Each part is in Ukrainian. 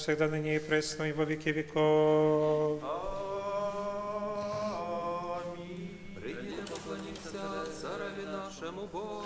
всегда ныне и пресно, и во веки веков. Аминь. Прийдіте поклониться цареві нашему Богу.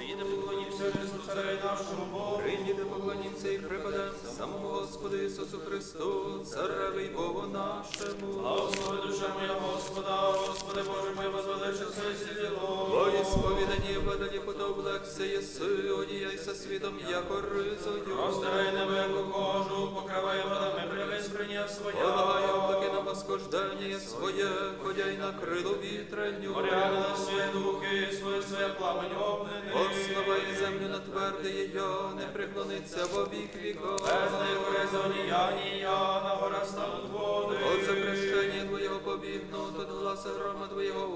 Христу Цареві нашому Богу. Прийдіте поклоніться і припадемо самому Господу Ісусу Христу, цареві Богу нашому. Благослови душа моя Господа, Господи Боже мой, возвеличив все сиділо. Бо і сповідані введені подоблекся єси, одіяйся світом, яко ризою. Розтирай небо, яку кожу, покривай водами, привись прийняв своя. Полагай облаки на восхождення своє, ходяй на крилу вітренню. Порядили свої духи, свої своє пламень огнений. Основа і землю на тверде її, не преклониться во вік віков. Без неї я, ні я, на гора стануть води. От запрещення Твоєго побігнуть, от гласа грома Твоєго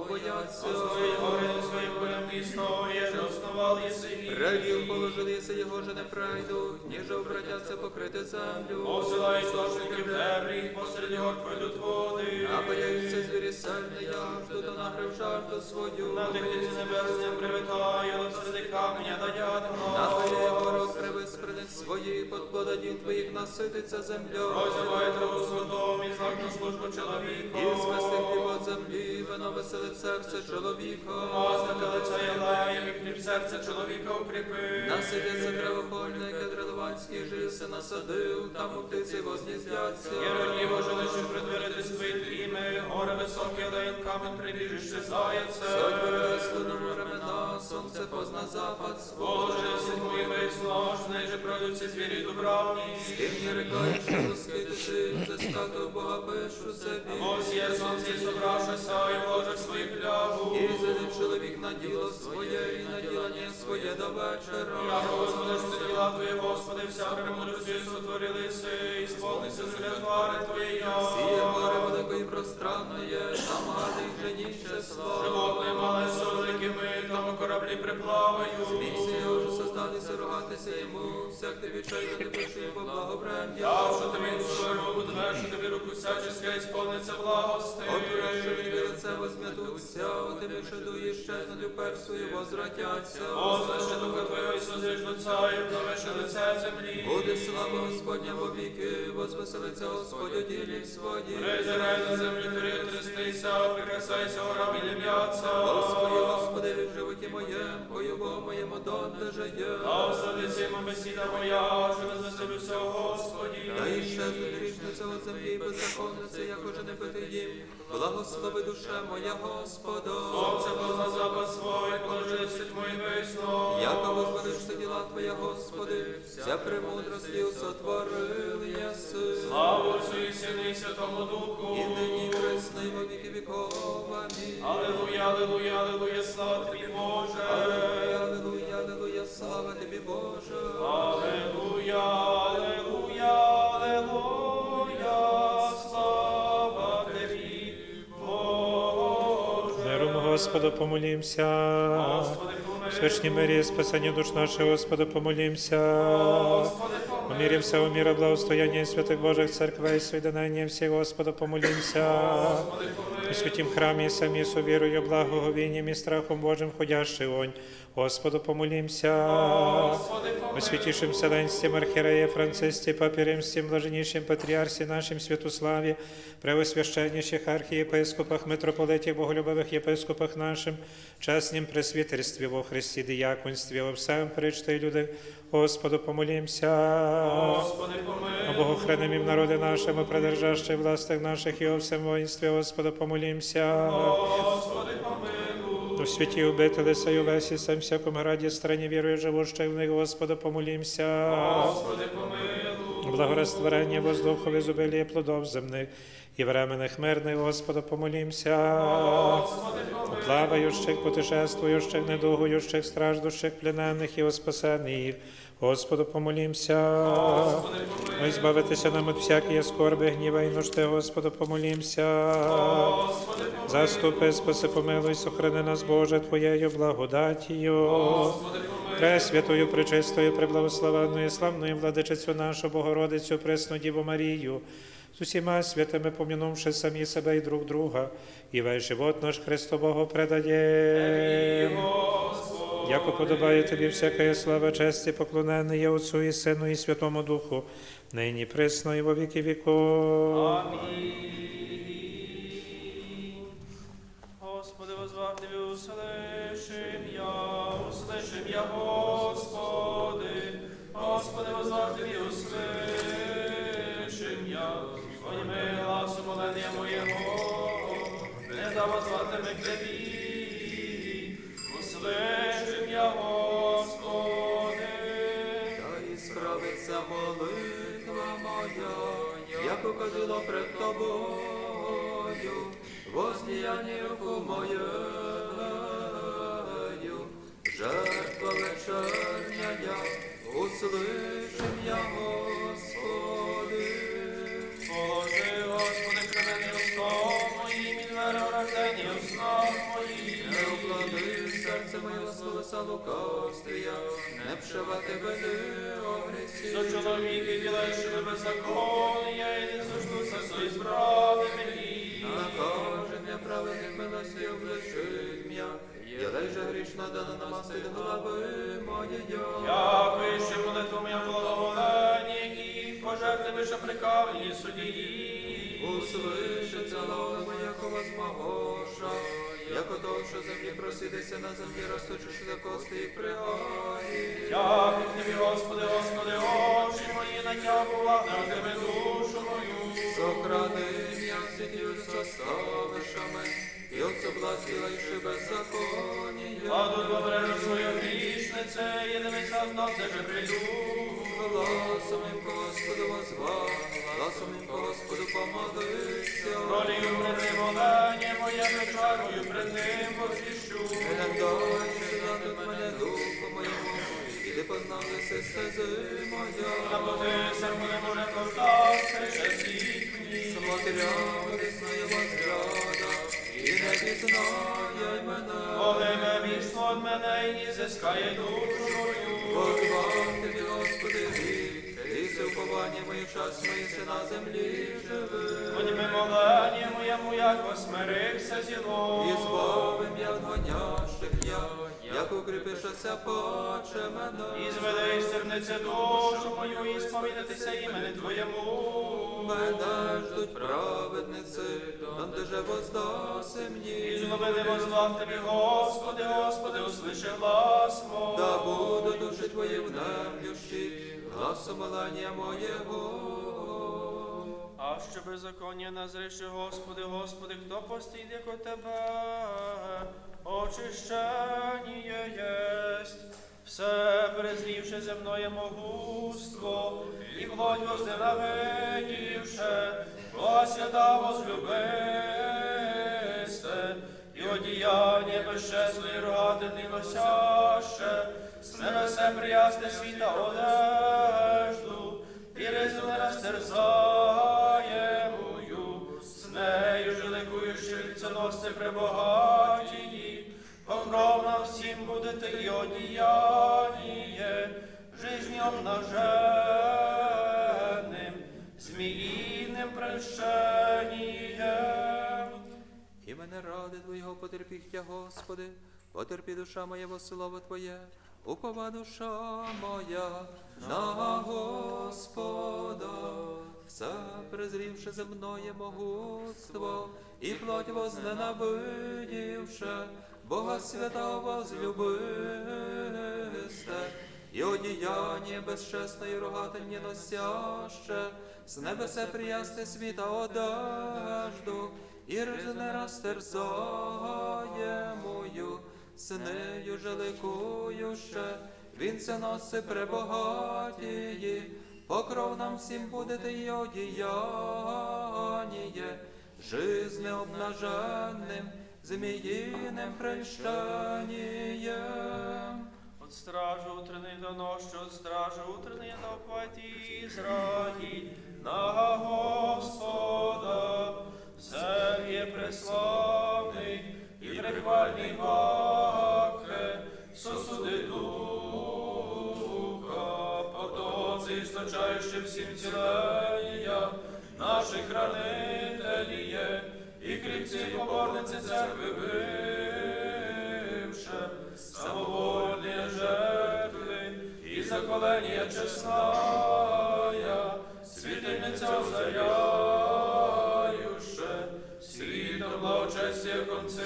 мій. Радів положили єси його же не пройдуть, ніже обратяться покрити землю. Посилай істочники в дебрі, посеред гор пройдуть води. Напаяються звірі сальне яжду, то нагрив жарту свою. На дихниці небесним привітаю, серед каменя дадятно. Напає город криви спринить свої, под плододів Твоїх насититься земля. Розівай траву святом і знак службу чоловіку. І хліб от землі, вино веселить серце чоловіка. Маслити лиця єлеєм і хліб серця чоловіка укріпи. Насидяться травопольне, кедр ливанський жиси насадив, там у птиці возніздяться. Єроніво жилище предвирити світліми, гори високі, лейн камень прибіжище заяце. Сотворили слоному ремена, сонце позна запад свой. Пройдуться звірі дубравні. Тим не рекаєш, що розкидати, за стату Бога пишу собі. Ось є сонце, і собравшися, і вложив свої кляву. І зелив чоловік на діло своє, і на ділання своє до вечора. Я розводиш ти діла Твої, Господи, вся премудрості сотворилися, і сповнися земля твари Твоєя. Сіє море велике і пространне, там гади й жені число. Животне мале з великими, там у кораблі приплаваю. Місце вже рогатися йому, всяк ти відчай, ти пиши по благобрання. Я що тобі свою руку двершу, тобі руку всяческа, і сповниться благости. Отураючи тобі лице возм'ятуться, отими шедує щезнуть у персу і возвратяться. Послаще духа Твого і созижнуться, і вновеше лице землі. Буде слава Господня во віки, возвеселиться Господь у ділі своїх. Призирай на землі, турі трястися, прикрасайся горам і лім'яться. Господи, Господи, в животі моєм, поюбо моєму донде жиє. А осадиться йому бесіда моя, що не заселюся, Господі. Та і щезне грішниця от землі, і беззаконниця, як уже не пити їм. Благослови душе моя Господа. Сонце позна запад свой, положився тьмою весно. Яко возвеличте діла Твоя, Господи, вся премудрості сотворил єси. Слава Отцю і Сину і Святому Духу. І нині пресно, і во віки віков. Амінь. Аллилуйя, аллилуйя, аллилуйя, слава тобі, Боже. Аллилуйя, слава тобі, Боже. Аллилуйя, аллилуйя, аллилуйя, слава тобі, Боже. Миром Господу помолімся. Господи, помилуй. Мирі спасання душ наших, Господу помолімся. Господи, помилуй. Умірі всього міра, благостояння святих Божих церквей, соєдинання всіх, Господу помолімся. У святім храмі самі совірою, благоговінням і страхом Божим ходящий онь. Господу помолімся. У святішим Вселенстві, архіреє Францисті, Папі Римським, блаженнішим патріарсі нашим Святославі, превосвященніших архієпископах, митрополитів, боголюбових єпископах нашим, чеснім пресвітерстві во Христі, діяконстві, во всем причти люди, Господу помолімся. Господи, помилуй. Богохранимім народи нашому, продержащих властях наших і о всем воїнстві, Господу помолімся. Господи, помилуй. У святі обители сей увесі сам всякому раді страні вірою живущих в них, Господу помолімся. Господи, помилуй. Благорастворення воздухові зубилі плодов земних і временних мирних, Господа, помолімся. Плаваючих, путешествуючих, недугуючих, страждущих, пленених і оспасених, Господу помолімся. Ой, збавитися нам від всякої скорби, гніва і нужди, Господу помолімся. Заступи, спаси, помилуй, сохрани нас, Боже, Твоєю благодатію. Пресвятою, пречистою, преблагословенною, славною владичицю нашу Богородицю, пресну Діву Марію, з усіма святими помінувши самі себе і друг друга, і весь живот наш Христо Богу предаєм. Яко подобає тобі всяка слава, честь і поклонення Отцу і Сину і Святому Духу, нині присно і во віки віков. Амінь. Господи, возвав Тебе, услышим я, услышим я, Господи. Господи, возвав Тебе, услышим я. Подніми гласу молення моєго, не да возватиме к Тебі. Услышим як укажила пред тобою, возліяння руку моєю, жертва вечерня, услышим я, Господи. Положи, Господи, кремені уста моїм, рождені у снах моїх. Не уклади серце моє словеса лукавствія, не пшивати веди За чоловіки ділешими беззаконня, і не зождуся свої справи мені. Накажем я праведних милості обличить м'я, Єлей же грішна дана намастить глави моєї. Я вище молитву моя благоволення, які пожерти вище прикавлені судді. Услышиться лава моя кова змагоша, як ото, що землі просидися на землі, розточиш до кости і пригаї. Дякую тобі, Господи, Господи, очі мої на тя в тебе душу мою. Сохрани м'я сидів составишами, і от соблазнила іши беззаконія. Ладу добре свою грішнице, єдиниця знав, де же прийду. Гласом їм Господу возвав, гласом їм Господу помолися. Пролію пред ним оленє моє вечерою, пред ним возвіщу. Не дочі дати мене духу моєму, і ти позналися стези моя. Наботися мене може коштався, ще світ мені. Смотря весної возгляда, і не пізнає мене. Огиме міцно мене і не зискає душу мою. Позвав тобі, Господи, гріх, ти си уповання моє час мої си на землі живи. Подніми молення моєму, як осмирився зіло. І збавим я гонящих я, як укріпишася паче мене. І зведи стерниці душу мою, і сповідатися імені Твоєму. Мене ждуть праведниці, там де же воздаси мені. злобили возвав Тобі, Господи, Господи, услиши глас мой. Да буду душі твої внемлющі, гласом молення моєго. А що беззаконня назріши, Господи, Господи, хто постійде яко Тебе? Очищення єсть, все презрівши земное могутство, і плоть возненавидівши, Бога свята возлюбисте, і одіяння безчесної рогатини носяще, з небесе приясне світа одежду, і ризу не розтерзає мою, з нею же ликуючи вінценосці пребогатії, покров нам всім будете і одіяніє, жизнь обнаженним, зміїним прощенням. І мене ради Твоєго потерпіхтя, Господи, потерпі душа моя во слово Твоє, упова душа моя на Господа, все презрівши земное могутство, і плоть возненавидівши, Бога святого возлюбисте, і одіяння безчесної рогатині носяще, з небесе приясти світа одежду, і не розтерзає мою, синею же ликующе, він це носи пребогатії, покров нам всім будете й одіяніє, жизне обнаженним, зміїним прельщанієм. От стражу утренний до ночі, от стражу утренний до паті на Господа, Сергіє преславний і прихвальний ваке, сосуди духа, потоці, істочаючи всім цілення, наших хранителіє, і кріпці поборниці церкви бивше, Коленія чесная, світильниця озаряюще, світом благочестя конці,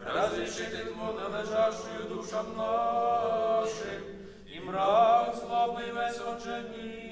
разрешити тьму належащою, душам нашим, і мрак злобний весь оченіте.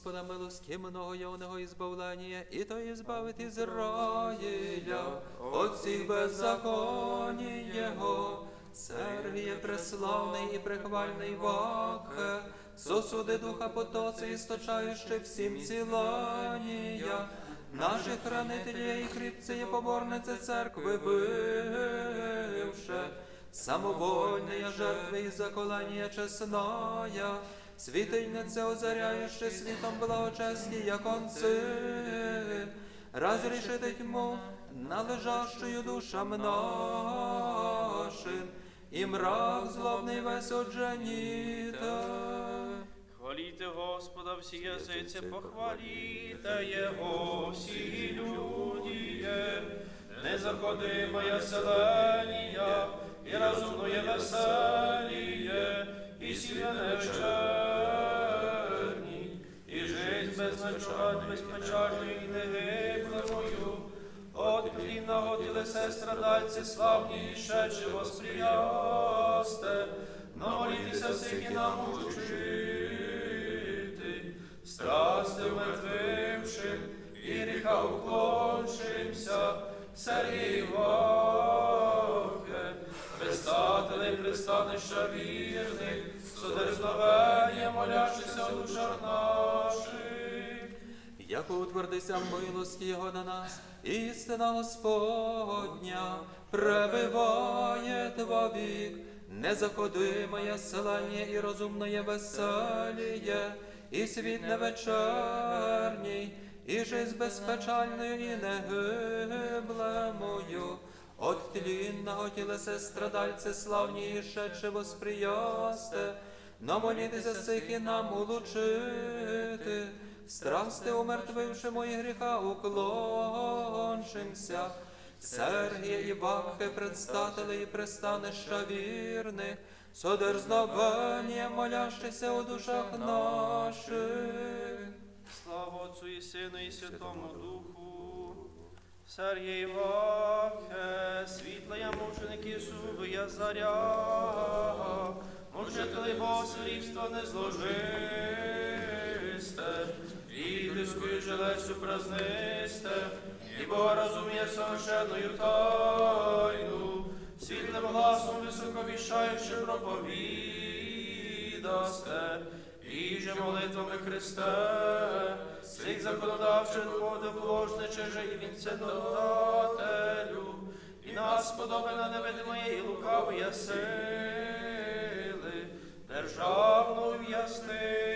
Господа милості много явного ізбавлення, і то ізбавити Ізраїля, от всіх беззаконій Його. Сергіє преславний і прихвальний Ваке, сосуди духа потоці, істочаючи всім цілання. Наших хранителів і хребці, поборниці церкви бивше, самовольная жертви і заколання чесная, світильниця озаряюще світом благочестія концы, разрешити тьму, належащую душам нашим, і мрак злобний весь одженіте. Хваліте Господа всі язиці, похваліте Його всі люди, незаходимая селенія, і розумної веселіє, і сім'яне вечерні, і жизнь безначальна, безпечальною і негибленою, от плінного тілесе страдальці славні, і шедши восприясте, намолітися всіх і нам учити, страсти мертвившим і гріха уклоншимся, Сергій Вахе, предстателей пристанища вірних, содержновення душах наших. Яко утвердися милості Його на нас, істина Господня пребиває вік, незаходимоє селення і розумне веселіє, і світ невечерній, і жизнь безпечальною і негиблемою. От тлінного тілесе страдальце славні і шедше восприясте, намолітися цих і нам улучити, страсти умертвивши мої гріха уклоншимся, Сергія і Бахи, предстатели і пристанища вірних, содерзновення молящися у душах наших. Слава Отцу і Сину і Святому Духу. Сергій Вахе, світлая мученик Ісувия заря, мучителей Богослівства не зложисте, і близькою желесю празнисте, і Бога розуміє совершенною тайну, світлим гласом високовіщаючи проповідасте, і же молитвами Христе, всіх законодавчих подобложниче же і вінценодателю, і нас подоби на невидимої і лукавої сили, державну в'ястися.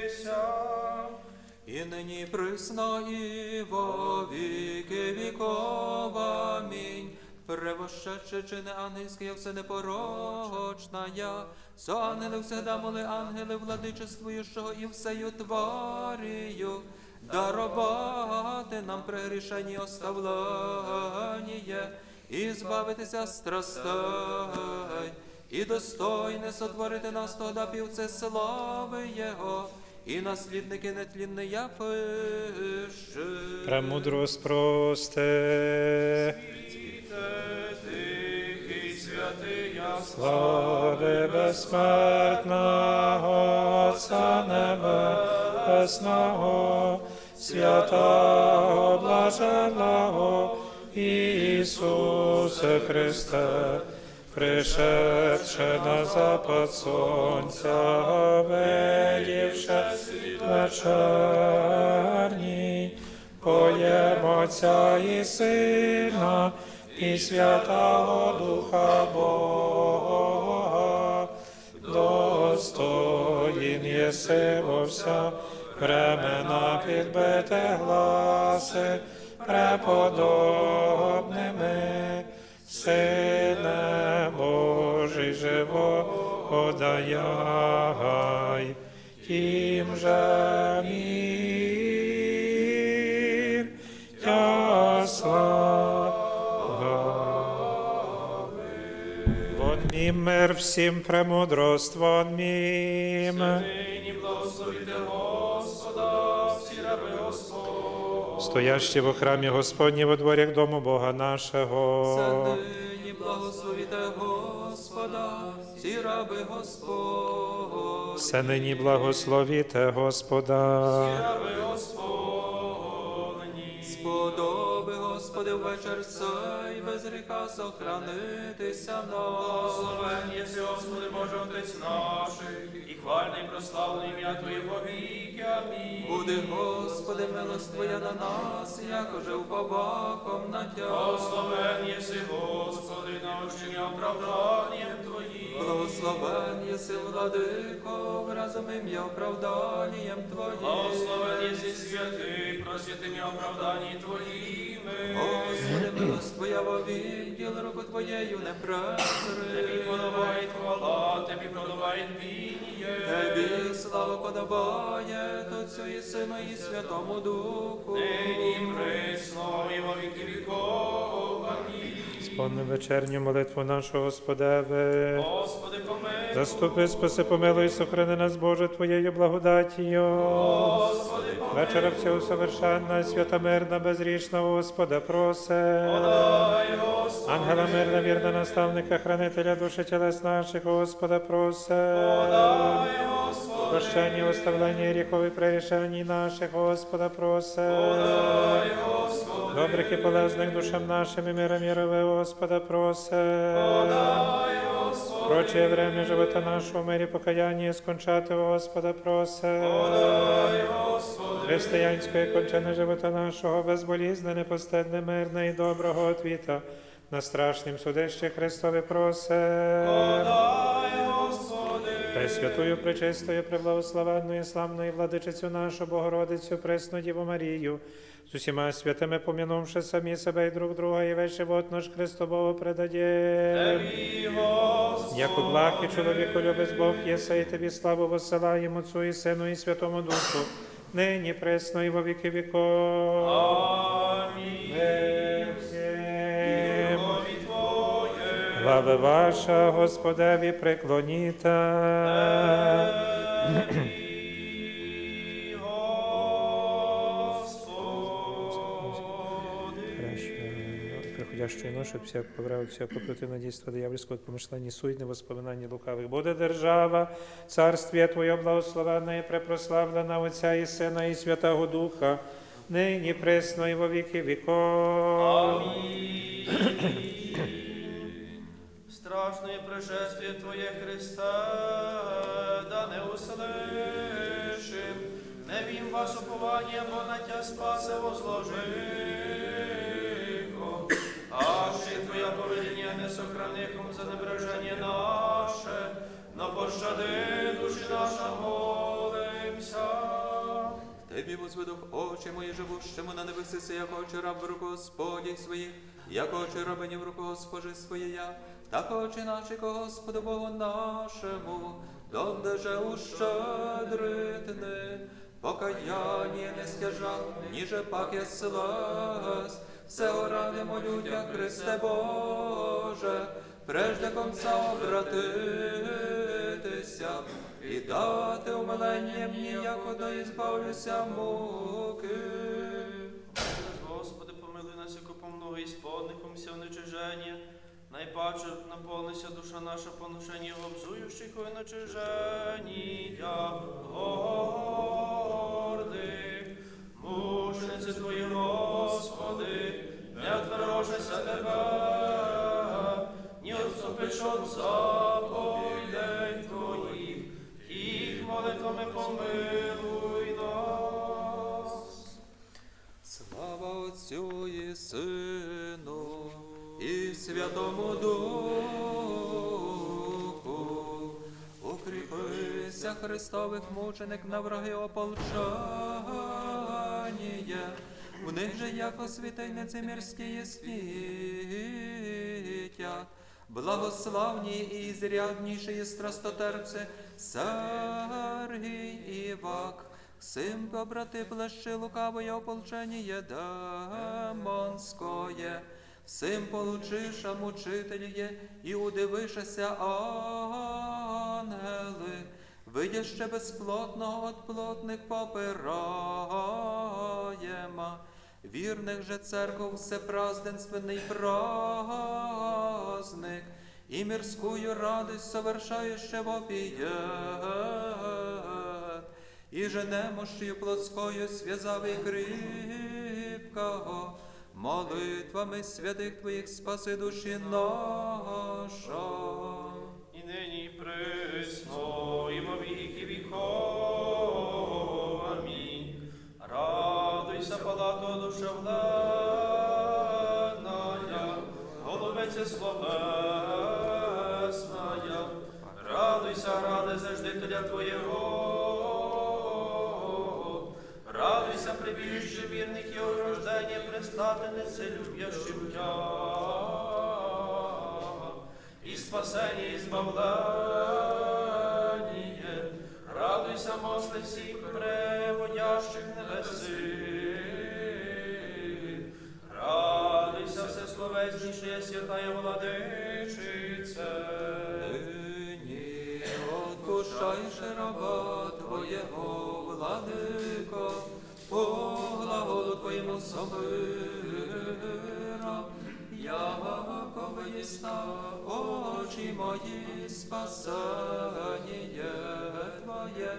Нині присно і во віки віков. Амінь. Превощаче чи не ангельське, все непорочна я, со ангели всегда моли ангели владичествуючого і всею тварію, дарувати нам прегрішені оставлення, і збавитися страстей, і достойне сотворити нас тогда півце слави Його, і наслідники нетлінне я пишу. Премудрость просте. Тихий святий ясла. Слави безсмертного Отця Небесного, святого блаженного Ісусе Христе, пришедше на запад сонця, велівши вечерній, поєм Отця і Сина, і Святого Духа Бога, достоїн єси во вся времена підбите гласи преподобними, Сине Божий живого даяй, тим же мир, ясла. Вон мім мир всім премудрость, вон мім. Нині благословіте Господа, всі раби Господні. Стоящі в храмі Господні во дворях дому Бога нашого. Це нині благословіте Господа, всі раби Господь. Все нині благословіте Господа. Раби Господні. Сподоби, Господи, вечір без гріха сохранитися нам. Благословен Господи Боже, Отець наших, і хвальний прославлений ім'я Твоє вовіки. Амінь. Буде, Господи, милость Твоя на нас, як уже побаком, на Тя. Благословен Господи, научення оправданням Твоїм. Благословен єси, владико, разом ім'я оправданням Твоїм. Благословен єси святий, просвятими оправданні Твоїми. Господи, милость Твоя вовік, діл руку Твоєю не Тобі презри. подобає хвала, Тобі подобає пініє. Тобі слава подобає, Отцю і Сину і Святому Духу. Нині присно і во віки віков. Амінь. Вечерню молитву нашу Господеве. Господи, помилуй. Заступи, спаси, помилуй, сохрани нас, Боже, Твоєю благодатію. Господи, Вечора всього совершенна, свята мирна, безрічна, Господа просе. подай, Господи. Ангела мирна, вірна наставника, хранителя душі тілес наших, Господа просе. Подай. Прощення, оставлення гріхові прирішень наших, Господа просе. Подай, Господи. Добрих і полезних душам нашим і мира мірове, Господа просе. Подай, Господи. Прочее время живота нашого в мирі покаяння скончати, Господа просе. Подай, Господи. Християнської кончини живота нашого, безболізне, непостидне, мирне і доброго отвіта. На страшнім судище Христові просе. Подай. Пресвятую, пречистою, преблагословенною, славною владичицю нашу Богородицю, пресну Діву Марію, з усіма святими помінувши самі себе і друг друга, і весь живот наш. Тобі, Господи. Як благ і чоловіку любить Бог єси, і тобі славу воссилаємо Отцу і Сину і Святому Духу, нині пресно і во віки віков. Амінь. Глави ваша, Господеві, преклоніте. Приходящої ноші, всяк поврав, всяко протинодійства диявольського помишлення суйне, воспоминання лукавих. Буде держава, царствіє Твоє благословенне і препрославлена Отця і Сина і Святого Духа, нині пресно і во віки віков. Страшное пришествие Твоє Христе, да не услышим, не вім вас уповання, бо на Тя спасе возложихо. А ще Твоя поведення не сохранихом за небреження наше, но пощади душі наша молимся. Тебі возведох очі мої живущому на небеси, як очі раб в руку Господі своїх, як очі рабині в руку Госпожи своєя, так очі наші ко Господу Богу нашому, донде же ущедритне, покаяння не стяжав, ніже пак я слас, все орадимо людях, Христе Боже, прежде конца обратитися, і дати умилення мені, як одно ізбавлюся муки. Господи, помилуй нас, яко помного і сподником вся нечиження. Найпаче наповнися душа наша поношення обзуючих ой начиження. Гордих, мучениці Твої, Господи, не отворожися Тебе, ні отступиш от заповідей Твоїх, їх молитвами помилуй нас. Слава Отцю і Сину Святому Духу. Укріпися, Христових мученик на враги ополчання. В них же як освітай нецемірські світять. Благославні і зрядніші є страстотерпці Сергій Івак. Сим побрати плещи лукавоє ополчення демонськоє. Сим получиша мучителі і удивишася ангели. Видяще безплотного от плотних попираєма. Вірних же церков всепразденственний праздник, и мирскую радость совершающего вопиет, и же немощью плотскою связав и крепкого, молитвами святих Твоїх спаси душі наша. І нині присно, і во віки віков. Амінь. Радуйся, палато душевленная, голубице словесная. Радуйся, ради заждителя Твоєго. Радуйся, прибіжище вірних і ограждення, пристатенице любящим тя и спасение, и избавление. Радуйся, мосты всіх преводящих небеси. Радуйся, всесловесніше святая владичице. Нині отпущайше раба Твоєго, владико, по глаголу Твоєму собира, очі мої спасання Твоє,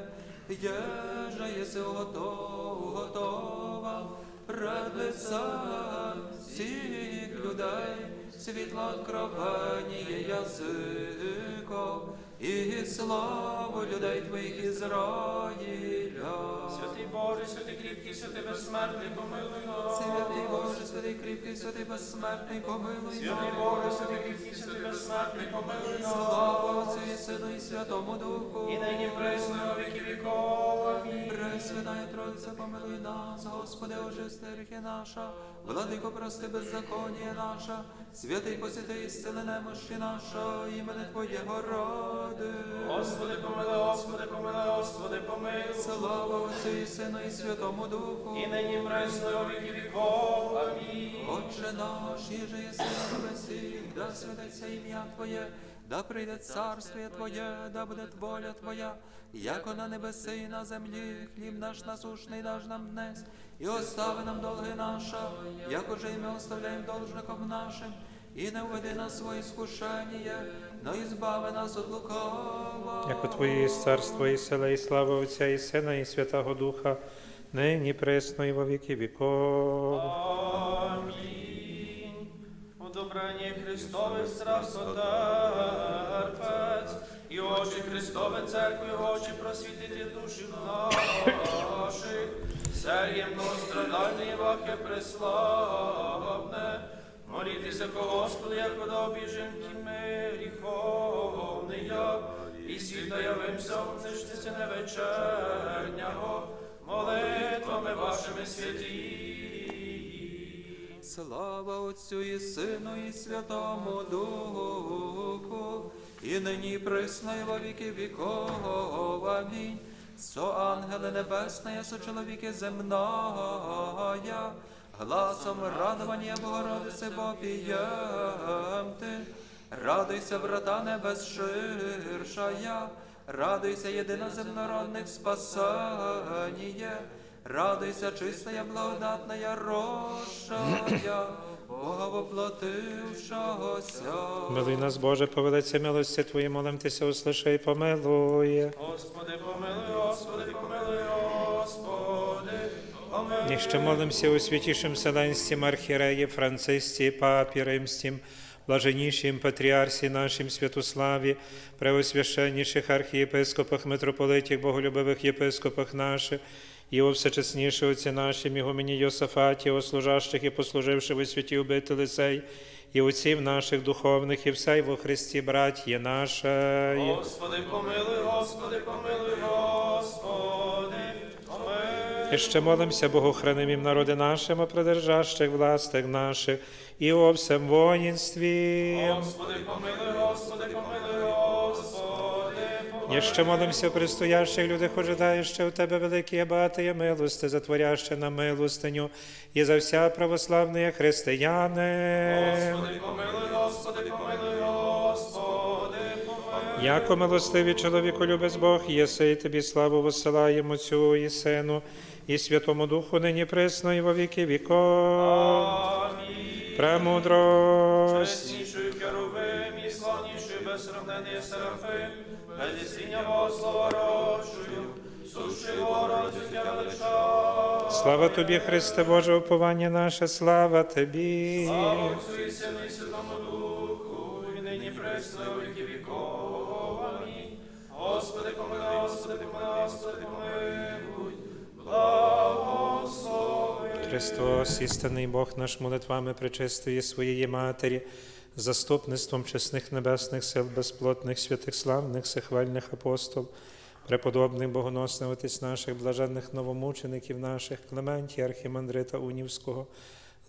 єже єси готов, готова. Пред лицем всіх людей, світло откровення язиков, і славу людей Твоїх Ізраїля. Святий Боже, святий кріпкий, святий безсмертний, помилуй нас. Святий Боже, святий кріпкий, святий безсмертний, помилуй Святий. Боже, святий кріпкий, святий безсмертний, помилуй нас. Слава Отцю і Сину і Святому Духу. І нині присно, і віки віков. Амінь. Пресвятая Тройця, помилуй нас, Господи, очисти гріхи наша, владико, прости беззаконня наша, святий посіти ісцели немощі наша, імени Твоєго ради. Господи, помилуй, Господи, помилуй, Господи, помилуй. Слава Отцю і Сину і Святому Духу. І нині во віки віков. Амінь. Отче наш, іже єси на небесі, да святиться ім'я Твоє, да прийде царствіє Твоє, да буде воля Твоя, яко на небеси і на землі, хліб наш насушний даж нам днес, і остави нам долги наша, як уже і ми оставляємо должником нашим, і не введи нас в своє скушення, но і збави нас від лукава. Яко Твоє є царство і сила, і слава Отця і Сина, і Святого Духа, нині пресно і во віки віков. Амінь. Удобрення Христове страсто терпець, і очі Христове церкви, очі просвітити душі наших, сер'єм страдальні ваке преславне, молітися ко Господу, як вода обіженки ми гріховния, і світа явимся, обнижтеся невечернього, молитвами вашими святі. Слава Отцю і Сину і Святому Духу, і нині присно і во віки віков. Амінь. Со ангели небесные, со чоловіки земная, гласом радования Богородице попієм ти. Радуйся, врата небес ширшая, радуйся, єдина земнородних спасання, радуйся, чистая, благодатная рощая, Бога воплотившогося. Милуй нас, Боже, повелеться милості Твої, молимтеся, услишай і помилуй. Господи, помилуй, Господи, помилуй, Господи, помилуй. І ще молимося у святішим Вселенстім архіреї Францисці, Папі Римстім, блаженнішим патріарсі нашим Святославі, преосвященніших архієпископах, митрополитіх, боголюбивих єпископах наших, і о всечесніші отці нашим, Ігумені Йосафаті, о служащих і послуживши у святі обители сей, і отців наших духовних, і всей во Христі, братє нашої. Господи, помилуй, Господи, помилуй, Господи. І ще молимося Богохранимім народи нашим, о придержащих властях наших, і о всем воїнстві. Господи, помилуй, Господи, помилуй, Господи, помилуй. І ще молимося, предстоящих людях, ожидающе у Тебе великі багаті милости, затворяще на милостиню, і за вся православні християни. Господи, помилуй, Господи, помилуй, Господи, помилуй. Яко милостивий чоловіку любець Бог, єси і тобі славу посилаємо Отцю і Сину, і Святому Духу нині пресно і во віки віков. Премудрость. Чесніший Херовим і славніший безсравнений Серафим, без істиння Богослова рощою, суши Богородцю тя велича. Слава тобі, Христе Боже, уповання наше, слава тобі. Отцю і Сину і Святому Духу, і нині пресно і віки віков. Амінь. Господи, помилуй, Господи, помилуй, Господи, помилуй. Христос, істинний Бог наш молитвами причистої своєї Матері, заступництвом чесних небесних сил, безплотних, святих, славних, всехвальних апостол, преподобних богоносних отець наших, блаженних новомучеників наших, Клементія, Архімандрита Унівського,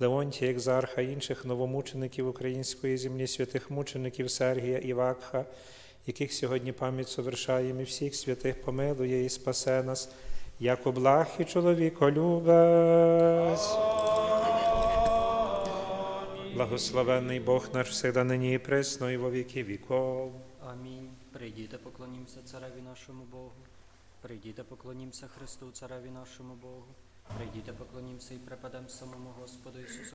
Леонтія, Екзарха, інших новомучеників української землі, святих мучеників Сергія і Вакха, яких сьогодні пам'ять совершаємо, і всіх святих помилує і спасе нас, як облах і чоловіколюбець. Благословенний Бог наш всегда нині і пресно, і во віки віков. Амінь. Прийдіте, поклонімося цареві нашому Богу. Прийдіте, поклонімося Христу, цареві нашому Богу. Прийдіте, поклонімося і препадем самому Господу Ісусу